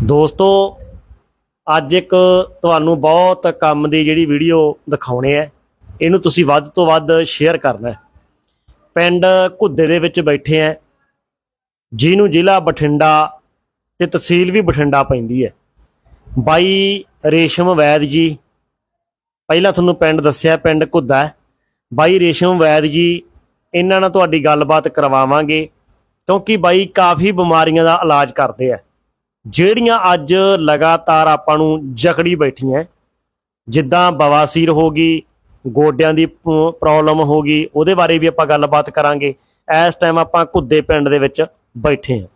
ਦੋਸਤੋ, ਅੱਜ ਇੱਕ ਤੁਹਾਨੂੰ ਬਹੁਤ ਕੰਮ ਦੀ ਜਿਹੜੀ ਵੀਡੀਓ ਦਿਖਾਉਣੇ ਹੈ, ਇਹਨੂੰ ਤੁਸੀਂ ਵੱਧ ਤੋਂ ਵੱਧ ਸ਼ੇਅਰ ਕਰਨਾ ਪਿੰਡ ਘੁੱਦੇ ਦੇ ਵਿੱਚ ਬੈਠੇ ਆ ਜਿਹਨੂੰ ਜ਼ਿਲ੍ਹਾ ਬਠਿੰਡਾ ਤੇ ਤਹਿਸੀਲ ਵੀ ਬਠਿੰਡਾ ਪੈਂਦੀ ਹੈ। ਬਾਈ ਰੇਸ਼ਮ ਵੈਦ ਜੀ, ਪਹਿਲਾਂ ਤੁਹਾਨੂੰ ਪਿੰਡ ਦੱਸਿਆ, ਪਿੰਡ ਘੁੱਦਾ ਬਾਈ ਰੇਸ਼ਮ ਵੈਦ ਜੀ, ਇਹਨਾਂ ਨਾਲ ਤੁਹਾਡੀ ਗੱਲਬਾਤ ਕਰਵਾਵਾਂਗੇ, ਕਿਉਂਕਿ ਬਾਈ ਕਾਫੀ ਬਿਮਾਰੀਆਂ ਦਾ ਇਲਾਜ ਕਰਦੇ ਆ। ਜਿਹੜੀਆਂ ਅੱਜ ਲਗਾਤਾਰ ਆਪਾਂ ਨੂੰ ਜਕੜੀ ਬੈਠੀਆਂ ਜਿੱਦਾਂ ਬਵਾਸੀਰ ਹੋ ਗਈ ਗੋਡਿਆਂ ਦੀ ਪ੍ਰੋਬਲਮ ਹੋ ਗਈ ਉਹਦੇ ਬਾਰੇ ਵੀ ਆਪਾਂ ਗੱਲਬਾਤ ਕਰਾਂਗੇ। ਇਸ ਟਾਈਮ ਆਪਾਂ ਘੁੱਦੇ ਪਿੰਡ ਦੇ ਵਿੱਚ ਬੈਠੇ ਹਾਂ।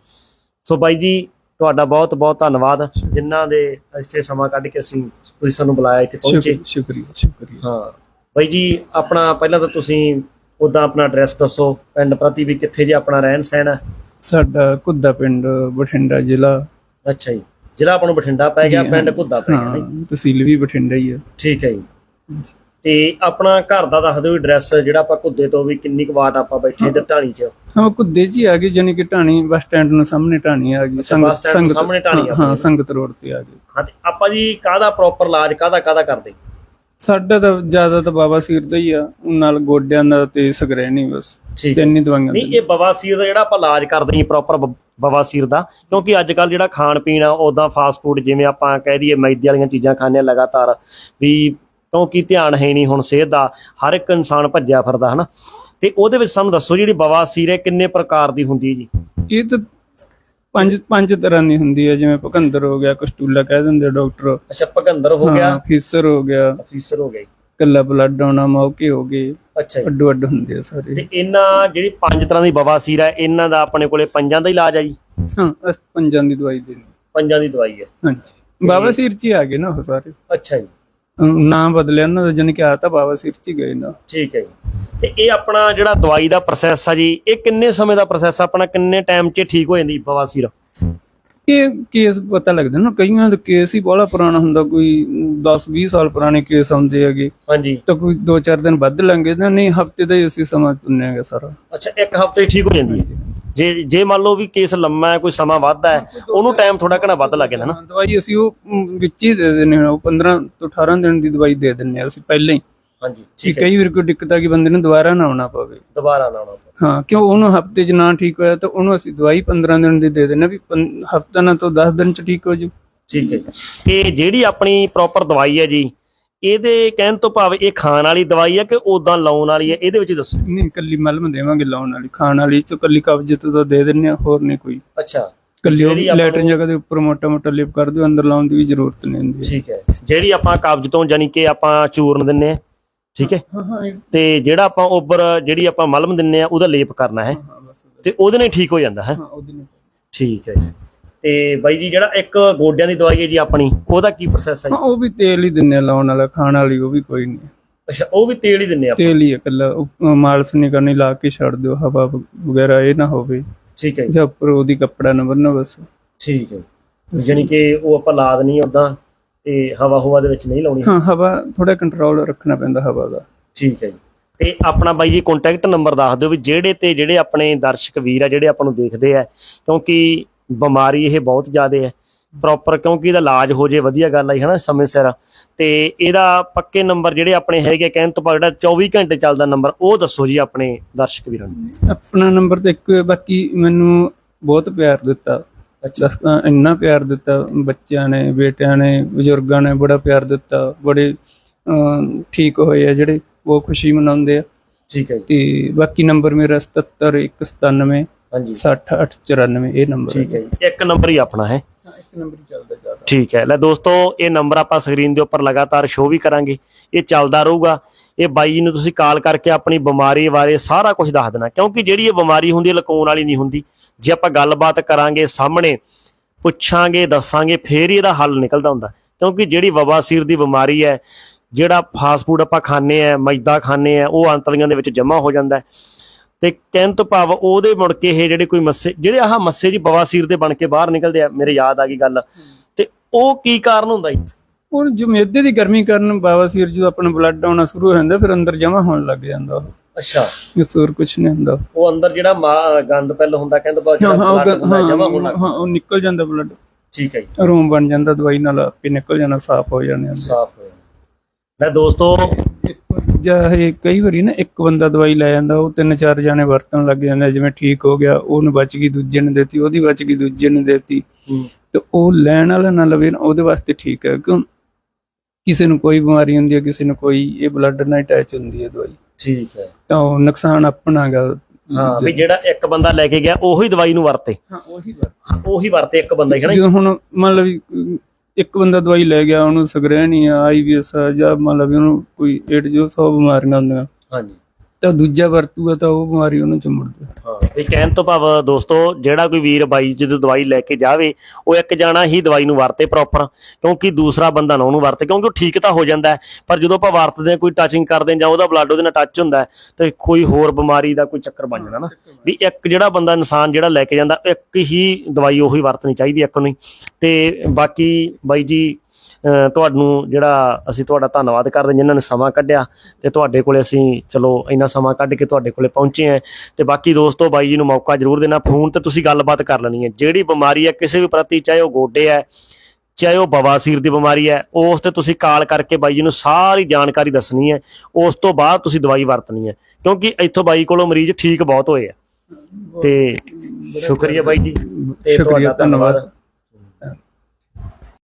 ਸੋ ਬਾਈ ਜੀ ਤੁਹਾਡਾ ਬਹੁਤ ਬਹੁਤ ਧੰਨਵਾਦ ਜਿਨ੍ਹਾਂ ਦੇ ਇਸੇ ਸਮਾਂ ਕੱਢ ਕੇ ਅਸੀਂ ਤੁਸੀਂ ਸਾਨੂੰ ਬੁਲਾਇਆ ਇੱਥੇ ਪਹੁੰਚੇ। ਸ਼ੁਕ- ਸ਼ੁਕਰੀਆ ਸ਼ੁਕਰੀਆ। ਹਾਂ ਬਾਈ ਜੀ ਆਪਣਾ ਪਹਿਲਾਂ ਤਾਂ ਤੁਸੀਂ ਉਦਾਂ ਆਪਣਾ ਐਡਰੈਸ ਦੱਸੋ ਪਿੰਡ ਪ੍ਰਤੀ ਵੀ ਕਿੱਥੇ ਜੇ ਆਪਣਾ ਰਹਿਣ ਸਹਿਣ ਹੈ? ਸਾਡਾ ਕੁੱਦਾ ਪਿੰਡ ਬਠਿੰਡਾ ਜ਼ਿਲ੍ਹਾ ਅੱਛਾ ਜੀ। ਜ਼ਿਲ੍ਹਾ ਆਪਾਂ ਨੂੰ ਬਠਿੰਡਾ ਪੈ ਗਿਆ ਪਿੰਡ ਹਾਂ। ਘੁੱਦਾ ਪੈ ਗਿਆ ਹਾਂ ਨਹੀਂ? ਤਹਿਸੀਲ ਵੀ ਬਠਿੰਡਾ ਹੀ ਹੈ ਠੀਕ ਹੈ ਜੀ। ਤੇ ਆਪਣਾ ਘਰ ਦਾ ਦੱਸ ਦਿਓ ਐਡਰੈਸ ਜਿਹੜਾ ਆਪਾਂ ਘੁੱਦੇ ਤੋਂ ਵੀ ਕਿੰਨੀ ਕੁ ਵਾਟ ਆਪਾਂ ਬੈਠੇ ਤੇ ਢਾਣੀ 'ਚ। ਹਾਂ ਕੁੱਦੇ ਜੀ ਆ ਗਈ ਜਾਨੀ ਕਿ ਢਾਣੀ ਬੱਸ ਸਟੈਂਡ ਨੂੰ ਸਾਹਮਣੇ ਢਾਣੀ ਆ ਗਈ ਬੱਸ ਸਟੈਂਡ ਨੂੰ ਸਾਹਮਣੇ ਢਾਣੀ ਆ ਹਾਂ, ਹਾਂ। ਸੰਗਤ ਰੋਡ ਤੇ ਆ ਗਈ। ਹਾਂ ਤੇ ਆਪਾਂ ਜੀ ਕਾਹਦਾ ਪ੍ਰੋਪਰ ਇਲਾਜ ਕਾਹਦਾ ਕਾਹਦਾ ਕਰਦੇ? ਸਾਡਾ ਤਾਂ ਜ਼ਿਆਦਾ ਤਾਂ ਬਾਬਾ ਸੀਰ ਦਾ ਹੀ ਆ ਉਹ ਨਾਲ ਗੋਡਿਆਂ ਦਾ ਤੇ ਸਗਰੈਣੀ ਬਸ ਹੈ। ਤਿੰਨ ਹੀ ਦਵਾਈਆਂ ਨਹੀਂ ਇਹ ਬਵਾਸੀਰ ਦਾ ਜਿਹੜਾ ਆਪਾਂ ਇਲਾਜ ਕਰਦੇ ਹਾਂ ਪ੍ਰੋਪਰ ਬਵਾਸੀਰ ਦਾ। ਕਿਉਂਕਿ ਅੱਜ ਕੱਲ ਜਿਹੜਾ ਖਾਣ ਪੀਣ ਆ ਉਦਾਂ ਫਾਸਟ ਫੂਡ ਜਿਵੇਂ ਆਪਾਂ ਕਹਿ ਦਈਏ ਮੈਦੇ ਵਾਲੀਆਂ ਚੀਜ਼ਾਂ ਖਾਂਦੇ ਹਾਂ ਲਗਾਤਾਰ ਵੀ ਕਿਉਂਕਿ ਧਿਆਨ ਹੈ ਨਹੀਂ ਹੁਣ ਸਿਹਤ ਦਾ ਹਰ ਇੱਕ ਇਨਸਾਨ ਭੱਜਿਆ ਫਿਰਦਾ ਹਨਾ। ਤੇ ਉਹਦੇ ਵਿੱਚ ਸਾਨੂੰ ਦੱਸੋ ਜਿਹੜੀ ਬਵਾਸੀਰ ਹੈ ਕਿੰਨੇ ਪ੍ਰਕਾਰ ਦੀ ਹੁੰਦੀ ਹੈ ਜੀ? ਇਹ ਤਾਂ ਪੰਜ ਪੰਜ ਤਰ੍ਹਾਂ ਦੀ ਹੁੰਦੀ ਹੈ ਜਿਵੇਂ ਭਕੰਦਰ ਹੋ ਗਿਆ ਕਸਟੂਲਾ ਕਹਿ ਦਿੰਦੇ ਡਾਕਟਰ। ਅੱਛਾ ਭਗੰਦਰ ਹੋ ਗਿਆ। ਫੀਸਰ ਹੋ ਗਿਆ। ਅਫੀਸਰ ਹੋ ਗਿਆ। ਕੱਲਾ ਬਲੱਡ ਆਉਣਾ ਮੌਕੇ ਹੋ ਗਏ। ਅੱਛਾ ਜੀ। ਅੱਡੋ ਅੱਡ ਹੁੰਦੇ ਆ ਸਾਰੇ। ਤੇ ਇਹਨਾਂ ਜਿਹੜੀ ਪੰਜ ਤਰ੍ਹਾਂ ਦੀ ਬਵਾਸੀਰ ਹੈ ਇਹਨਾਂ ਦਾ ਆਪਣੇ ਕੋਲੇ ਪੰਜਾਂ ਦਾ ਇਲਾਜ ਹੈ ਜੀ? ਹਾਂ ਅਸ ਪੰਜਾਂ ਦੀ ਦਵਾਈ ਦੇਣੀ ਪੰਜਾਂ ਦੀ ਦਵਾਈ ਹੈ। ਹਾਂਜੀ। ਬਾਬਾ ਸੀਰ ਚ ਹੀ ਆ ਗਏ ਨਾ ਉਹ ਸਾਰੇ। ਅੱਛਾ ਜੀ। ਅਮ ਨਾਮ ਬਦਲਿਆ ਉਹਨਾਂ ਦਾ ਜਨ ਕਿ ਆ ਤਾਂ ਬਾਬਾ ਸੀਰ ਚ ਹੀ ਗਏ ਨਾ। ਠੀਕ ਹੈ ਜੀ। ਤੇ ਇਹ ਆਪਣਾ ਜਿਹੜਾ ਦਵਾਈ ਦਾ ਪ੍ਰੋਸੈਸ ਆ ਜੀ ਇਹ ਕਿੰਨੇ ਸਮੇਂ ਦਾ ਪ੍ਰੋਸੈਸ ਆਪਣਾ ਕਿੰਨੇ ਟਾਈਮ 'ਚ ਠੀਕ ਹੋ ਜਾਂਦੀ ਬਵਾਸੀਰ ਇਹ ਕੇਸ ਪਤਾ ਲੱਗਦਾ ਨਾ ਕਈਆਂ ਦਾ ਕੇਸ ਹੀ ਬੜਾ ਪੁਰਾਣਾ ਹੁੰਦਾ ਕੋਈ 10 20 ਸਾਲ ਪੁਰਾਣੇ ਕੇਸ ਆਉਂਦੇ ਹੈਗੇ। ਹਾਂਜੀ। ਤਾਂ ਕੋਈ 2-4 ਦਿਨ ਵੱਧ ਲੰਗੇ ਤਾਂ ਨਹੀਂ ਹਫ਼ਤੇ ਦਾ ਹੀ ਅਸੀਂ ਸਮਾਂ ਚੁਣਿਆਗਾ ਸਾਰਾ। ਅੱਛਾ ਇੱਕ ਹਫ਼ਤੇ ਠੀਕ ਹੋ ਜਾਂਦੀ ਹੈ। ਜੇ ਜੇ ਮੰਨ ਲਓ ਵੀ ਕੇਸ ਲੰਮਾ ਹੈ ਕੋਈ ਸਮਾਂ ਵੱਧ ਹੈ ਉਹਨੂੰ ਟਾਈਮ ਥੋੜਾ ਘਣਾ ਵੱਧ ਲੱਗ ਜਾਂਦਾ ਨਾ। ਦਵਾਈ ਅਸੀਂ ਉਹ ਵਿੱਚ ਹੀ ਦੇ ਦਿੰਦੇ ਹਾਂ ਉਹ 15 ਤੋਂ 18 ਦਿਨ ਦੀ ਦਵਾਈ ਦੇ ਦਿੰਦੇ ਹਾਂ ਅਸੀਂ ਪਹਿਲਾਂ ਹੀ। ਹਾਂਜੀ ਕਿ ਠੀਕ ਹੈ ਕਈ ਵਾਰ ਕੋਈ ਦਿੱਕਤ ਆ ਕਿ ਬੰਦੇ ਨੂੰ ਦੁਬਾਰਾ ਨਾ ਆਉਣਾ ਪਵੇ। ਦੁਬਾਰਾ ਨਾ ਆਉਣਾ ਹਾਂ ਕਿਉਂ ਉਹਨੂੰ ਹਫ਼ਤੇ 'ਚ ਨਾ ਠੀਕ ਹੋਇਆ ਤਾਂ ਉਹਨੂੰ ਅਸੀਂ ਦਵਾਈ 15 ਦਿਨ ਦੀ ਦੇ ਹਾਂ ਵੀ ਹਫਤਾ ਨਾ ਤੋਂ 10 ਦਿਨ 'ਚ ਠੀਕ ਹੋ ਜੂ ਠੀਕ ਹੈ ਤੇ ਜਿਹੜੀ ਆਪਣੀ ਪ੍ਰੋਪਰ ਦਵਾਈ ਹੈ ਜੀ ਇਹਦੇ ਕਹਿਣ ਤੋਂ ਭਾਵ ਇਹ ਖਾਣ ਵਾਲੀ ਦਵਾਈ ਹੈ ਕਿ ਉਦਾਂ ਲਾਉਣ ਵਾਲੀ ਹੈ ਇਹਦੇ ਵਿੱਚ ਦੱਸੋ। ਨਹੀਂ ਕੱਲੀ ਮਲਮ ਦੇਵਾਂਗੇ ਲਾਉਣ ਵਾਲੀ। ਖਾਣ ਵਾਲੀ ਚ ਕੱਲੀ ਕਬਜ਼ ਤੋਂ ਤਾਂ ਦੇ ਦਿੰਨੇ ਆ ਹੋਰ ਨਹੀਂ ਕੋਈ। ਅੱਛਾ। ਕੱਲੀ ਉਹ ਲੈਟਰਨ ਜਗ੍ਹਾ ਦੇ ਉੱਪਰ ਮੋਟਾ ਮੋਟਾ ਲਿਪ ਕਰ ਦਿਓ ਅੰਦਰ ਲਾਉਣ ਦੀ ਵੀ ਜ਼ਰੂਰਤ ਨਹੀਂ ਹੁੰਦੀ। ਠੀਕ ਹੈ। ਜਿਹੜੀ ਆਪਾਂ ਕਬਜ਼ ਤੋਂ ਜਾਨੀ ਕਿ ਆਪਾਂ ਚੂਰਨ ਦਿੰਨੇ ਆ ਠੀਕ ਹੈ? ਤੇ ਜਿਹੜਾ ਆਪਾਂ ਉੱਪਰ ਜਿਹੜੀ ਆਪਾਂ ਮਲਮ ਦਿੰਨੇ ਆ ਉਹਦਾ ਲੇਪ ਕਰਨਾ ਹੈ। ਤੇ ਉਹਦੇ ਨਾਲ ਠੀਕ ਹੋ ਜਾਂਦਾ ਹੈ। ਠੀਕ ਹੈ ਤੇ ਬਾਈ ਜੀ ਜਿਹੜਾ ਇੱਕ ਗੋਡਿਆਂ ਦੀ ਦਵਾਈ ਹੈ ਜੀ ਆਪਣੀ ਉਹਦਾ ਕੀ ਪ੍ਰੋਸੈਸ ਹੈ ਉਹ ਵੀ ਤੇਲ ਹੀ ਦਿੰਨੇ ਲਾਉਣ ਵਾਲਾ ਖਾਣ ਵਾਲੀ ਉਹ ਵੀ ਕੋਈ ਨਹੀਂ। ਅੱਛਾ ਉਹ ਵੀ ਤੇਲ ਹੀ ਦਿੰਨੇ ਆਪਾਂ? ਤੇਲ ਹੀ ਹੈ ਕੱਲਾ ਉਹ, ਅ, ਮਾਲਸ਼ ਨਹੀਂ ਕਰਨੀ ਲਾ ਕੇ ਛੱਡ ਦਿਓ ਹਵਾ ਵਗੈਰਾ ਇਹ ਨਾ ਹੋਵੇ। ਠੀਕ ਹੈ ਜੀ। ਜਾਂ ਉੱਪਰ ਉਹਦੀ ਕੱਪੜਾ ਨਾ ਬੰਨੋ ਬਸ। ਠੀਕ ਹੈ। ਜਾਨੀ ਕਿ ਉਹ ਆਪਾਂ ਲਾ ਦੇਣੀ ਉਦਾਂ ਤੇ ਹਵਾ ਹਵਾ ਦੇ ਵਿੱਚ ਨਹੀਂ ਲਾਉਣੀ? ਹਾਂ ਹਵਾ ਥੋੜਾ ਕੰਟਰੋਲ ਰੱਖਣਾ ਪੈਂਦਾ ਹਵਾ ਦਾ। ਠੀਕ ਹੈ ਜੀ। ਤੇ ਆਪਣਾ ਬਾਈ ਜੀ ਕੰਟੈਕਟ ਨੰਬਰ ਦੱਸ ਦਿਓ ਵੀ ਜਿਹੜੇ ਤੇ ਜਿਹੜੇ ਆਪਣੇ ਦਰਸ਼ਕ ਵੀਰ ਆ ਜਿਹੜੇ ਆਪਾਂ ਨੂੰ ਦੇਖਦੇ ਆ ਕਿਉਂਕਿ ਬਿਮਾਰੀ ਇਹ ਬਹੁਤ ਜ਼ਿਆਦਾ ਹੈ ਪ੍ਰੋਪਰ ਕਿਉਂਕਿ ਇਹਦਾ ਇਲਾਜ ਹੋ ਜੇ ਵਧੀਆ ਗੱਲ ਆਈ ਹਨਾ ਸਮੇਂ ਸਿਰ। ਤੇ ਇਹਦਾ ਪੱਕੇ ਨੰਬਰ ਜਿਹੜੇ ਆਪਣੇ ਹੈਗੇ ਕਹਿਣ ਤੋਂ ਭਾਵ ਜਿਹੜਾ 24 ਘੰਟੇ ਚੱਲਦਾ ਨੰਬਰ ਉਹ ਦੱਸੋ ਜੀ ਆਪਣੇ ਦਰਸ਼ਕ ਵੀਰਾਂ ਨੂੰ। ਆਪਣਾ ਨੰਬਰ ਤੇ ਇੱਕ ਬਾਕੀ ਮੈਨੂੰ ਬਹੁਤ ਪਿਆਰ ਦਿੱਤਾ। ਅ, ਇੰਨਾ ਪਿਆਰ ਦਿੱਤਾ ਬੱਚਿਆਂ ਨੇ ਬੇਟਿਆਂ ਨੇ ਬਜ਼ੁਰਗਾਂ ਨੇ ਬੜਾ ਪਿਆਰ ਦਿੱਤਾ ਬੜੇ ਠੀਕ ਹੋਏ ਆ ਜਿਹੜੇ ਬਹੁਤ ਖੁਸ਼ੀ ਮਨਾਉਂਦੇ ਆ। ਠੀਕ ਹੈ ਜੀ। ਤੇ ਬਾਕੀ ਨੰਬਰ ਮੇਰਾ 77197 ਹਾਂਜੀ। 60894 ਇਹ ਨੰਬਰ ਠੀਕ ਹੈ ਜੀ। ਇੱਕ ਨੰਬਰ ਹੀ ਆਪਣਾ ਹੈ। ਇੱਕ ਨੰਬਰ ਹੀ ਚੱਲਦਾ ਜ਼ਿਆਦਾ। ਠੀਕ ਹੈ। ਲੈ ਦੋਸਤੋ ਇਹ ਨੰਬਰ ਆਪਾਂ ਸਕਰੀਨ ਦੇ ਉੱਪਰ ਲਗਾਤਾਰ ਸ਼ੋਅ ਵੀ ਕਰਾਂਗੇ। ਇਹ ਚੱਲਦਾ ਰਹੂਗਾ। ਇਹ ਬਾਈ ਜੀ ਨੂੰ ਤੁਸੀਂ ਕਾਲ ਕਰਕੇ ਆਪਣੀ ਬਿਮਾਰੀ ਬਾਰੇ ਸਾਰਾ ਕੁਝ ਦੱਸ ਦੇਣਾ। ਕਿਉਂਕਿ ਜਿਹੜੀ ਇਹ ਬਿਮਾਰੀ ਹੁੰਦੀ ਹੈ ਲੁਕਾਉਣ ਵਾਲੀ ਨਹੀਂ ਹੁੰਦੀ। ਜੇ ਆਪਾਂ ਗੱਲਬਾਤ ਕਰਾਂਗੇ ਸਾਹਮਣੇ ਪੁੱਛਾਂਗੇ ਦੱਸਾਂਗੇ ਫੇਰ ਹੀ ਇਹਦਾ ਹੱਲ ਨਿਕਲਦਾ ਹੁੰਦਾ। ਕਿਉਂਕਿ ਜਿਹੜੀ ਬਵਾਸੀਰ ਦੀ ਬਿਮਾਰੀ ਹੈ ਜਿਹੜਾ ਫਾਸਟ ਫੂਡ ਆਪਾਂ ਖਾਂਦੇ ਆ ਮੈਦਾ ਖਾਂਦੇ ਆ ਉਹ ਅੰਤਲੀਆਂ ਦੇ ਵਿੱਚ ਜਮ੍ਹਾਂ ਹੋ ਜਾਂਦਾ ਹੈ। ਤੇ ਕਹਿਣ ਤੋਂ ਭਾਵ ਉਹਦੇ ਮੁੜ ਕੇ ਇਹ ਜਿਹੜੇ ਕੋਈ ਮੱਸੇ ਜਿਹੜੇ ਆਹ ਮੱਸੇ ਜੀ ਬਵਾਸੀਰ ਦੇ ਬਣ ਕੇ ਬਾਹਰ ਨਿਕਲਦੇ ਆ ਮੇਰੇ ਯਾਦ ਆ ਗਈ ਗੱਲ। ਤੇ ਉਹ ਕੀ ਕਾਰਨ ਹੁੰਦਾ ਜੀ? ਹੁਣ ਜੋ ਮੈਦੇ ਦੀ ਗਰਮੀ ਕਾਰਨ ਬਾਬਾ ਸੀਰ ਜੋ ਆਪਣਾ ਬਲੱਡ ਆਉਣਾ ਸ਼ੁਰੂ ਹੋ ਜਾਂਦਾ ਫਿਰ ਅੰਦਰ ਜਮਾ ਹੋਣ ਲੱਗ ਜਾਂਦਾ ਅੱਛਾ। ਹੋਰ ਕੁਝ ਨਹੀਂ ਹੁੰਦਾ। ਉਹ ਅੰਦਰ ਜਿਹੜਾ ਮਾ- ਗੰਦ ਪਹਿਲ ਹੁੰਦਾ ਕਹਿੰਦੇ ਜਿਹੜਾ ਹੁੰਦਾ ਜਮਾ ਹੋਣ ਲੱਗ ਹਾਂ ਉਹ ਨਿਕਲ ਜਾਂਦਾ ਬਲੱਡ ਠੀਕ ਹੈ ਜੀ। ਰੂਮ ਬਣ ਜਾਂਦਾ ਦਵਾਈ ਨਾਲ ਆਪੇ ਨਿਕਲ ਜਾਣਾ ਸਾਫ਼ ਹੋ ਜਾਣੇ ਸਾਫ਼ ਹੋ ਲੈ ਦੋਸਤੋ ਜਾਂ ਇਹ ਕਈ ਵਾਰੀ ਨਾ ਇੱਕ ਬੰਦਾ ਦਵਾਈ ਲੈ ਜਾਂਦਾ ਉਹ ਤਿੰਨ ਚਾਰ ਜਾਣੇ ਵਰਤਣ ਲੱਗ ਜਾਂਦੇ ਜਿਵੇਂ ਠੀਕ ਹੋ ਗਿਆ ਉਹਨੂੰ ਬਚ ਗਈ ਦੂਜੇ ਨੂੰ ਦੇਤੀ ਉਹਦੀ ਬਚ ਗਈ ਦੂਜੇ ਨੂੰ ਦੇਤੀ। ਤੇ ਉਹ ਲੈਣ ਵਾਲਾ ਨਾ ਲਵੇ ਨਾ, ਉਹਦੇ ਵਾਸਤੇ ਠੀਕ ਹੈ ਕਿਉਂ? ਕਿਸੇ ਨੂੰ ਕੋਈ ਬਿਮਾਰੀ ਹੁੰਦੀ ਹੈ ਕਿਸੇ ਨੂੰ ਕੋਈ ਇਹ ਬਲੱਡ ਨਾਲ ਅਟੈਚ ਹੁੰਦੀ ਹੈ ਦਵਾਈ। ਠੀਕ ਹੈ। ਤਾਂ ਉਹ ਨੁਕਸਾਨ ਆਪਣਾ ਗਾ ਹਾਂ ਵੀ ਜਿਹੜਾ ਇੱਕ ਬੰਦਾ ਲੈ ਕੇ ਗਿਆ ਉਹੀ ਦਵਾਈ ਨੂੰ ਵਰਤੇ। ਹਾਂ ਉਹੀ ਉਹੀ ਵਰਤੇ ਇੱਕ ਬੰਦਾ ਹੀ ਹੈ ਨਾ ਜਿਵੇਂ ਹੁਣ ਮੰਨ ਲਓ ਵੀ ਅਮ, ਇੱਕ ਬੰਦਾ ਦਵਾਈ ਲੈ ਗਿਆ, ਉਹਨੂੰ ਸਗਰੈਣੀ ਆ ਆਈਵੀਐਸ ਆ, ਜਾਂ ਮੰਨ ਲਓ ਵੀ ਉਹਨੂੰ ਕੋਈ ਏਡ ਜੋ ਸੌ ਬਿਮਾਰੀਆਂ ਹੁੰਦੀਆਂ। ਹਾਂਜੀ। ਤਾਂ ਦੂਜਾ ਵਰਤੂਗਾ ਤਾਂ ਉਹ ਬਿਮਾਰੀ ਉਹਨੂੰ ਚੁੰਮੜਦੀ ਹਾਂ ਵੀ ਕਹਿਣ ਤੋਂ ਭਾਵ ਦੋਸਤੋ, ਜਿਹੜਾ ਕੋਈ ਵੀਰ ਬਾਈ ਜਦੋਂ ਦਵਾਈ ਲੈ ਕੇ ਜਾਵੇ, ਉਹ ਇੱਕ ਜਾਣਾ ਹੀ ਦਵਾਈ ਨੂੰ ਵਰਤੇ ਪ੍ਰੋਪਰ ਕਿਉਂਕਿ ਦੂਸਰਾ ਬੰਦਾ ਨਾ ਉਹਨੂੰ ਵਰਤੇ, ਕਿਉਂਕਿ ਉਹ ਠੀਕ ਤਾਂ ਹੋ ਜਾਂਦਾ ਪਰ ਜਦੋਂ ਆਪਾਂ ਵਰਤਦੇ ਹਾਂ, ਕੋਈ ਟੱਚਿੰਗ ਕਰਦੇ ਜਾਂ ਉਹਦਾ ਬਲੱਡ ਉਹਦੇ ਨਾਲ ਟੱਚ ਹੁੰਦਾ ਤੇ ਕੋਈ ਹੋਰ ਬਿਮਾਰੀ ਦਾ ਕੋਈ ਚੱਕਰ ਬਣ ਜਾਂਦਾ ਨਾ ਵੀ ਇੱਕ ਜਿਹੜਾ ਬੰਦਾ ਇਨਸਾਨ ਜਿਹੜਾ ਲੈ ਕੇ ਜਾਂਦਾ, ਇੱਕ ਹੀ ਦਵਾਈ ਉਹੀ ਵਰਤਣੀ ਚਾਹੀਦੀ ਇੱਕ ਨੂੰ ਹੀ। ਤੇ ਬਾਕੀ ਬਾਈ ਜੀ ਤੁਹਾਨੂੰ ਜਿਹੜਾ ਅਸੀਂ ਤੁਹਾਡਾ ਧੰਨਵਾਦ ਕਰਦੇ ਜਿਨ੍ਹਾਂ ਨੇ ਸਮਾਂ ਕੱਢਿਆ ਤੇ ਤੁਹਾਡੇ ਕੋਲੇ ਅਸੀਂ ਚਲੋ ਇੰਨਾ ਸਮਾਂ ਕੱਢ ਕੇ ਤੁਹਾਡੇ ਕੋਲੇ ਪਹੁੰਚੇ ਆ ਤੇ ਬਾਕੀ ਦੋਸਤੋ ਬਾਈ ਜੀ ਨੂੰ ਮੌਕਾ ਜ਼ਰੂਰ ਦੇਣਾ। ਫੋਨ ਤੇ ਤੁਸੀਂ ਗੱਲਬਾਤ ਕਰ ਲੈਣੀ ਹੈ। ਜਿਹੜੀ ਬਿਮਾਰੀ ਹੈ ਕਿਸੇ ਵੀ ਪ੍ਰਤੀ ਚਾਹੇ ਉਹ ਗੋਡੇ ਹੈ ਚਾਹੇ ਉਹ ਬਵਾਸੀਰ ਦੀ ਬਿਮਾਰੀ ਹੈ ਉਸ ਤੇ ਤੁਸੀਂ ਕਾਲ ਕਰਕੇ ਬਾਈ ਜੀ ਨੂੰ ਸਾਰੀ ਜਾਣਕਾਰੀ ਦੱਸਣੀ ਹੈ। ਉਸ ਤੋਂ ਬਾਅਦ ਤੁਸੀਂ ਦਵਾਈ ਵਰਤਣੀ ਹੈ। ਕਿਉਂਕਿ ਇੱਥੋਂ ਬਾਈ ਕੋਲੋਂ ਮਰੀਜ਼ ਠੀਕ ਬਹੁਤ ਹੋਏ ਆ। ਤੇ ਸ਼ੁਕਰੀਆ ਬਾਈ ਜੀ। ਤੇ ਤੁਹਾਡਾ ਧੰਨਵਾਦ।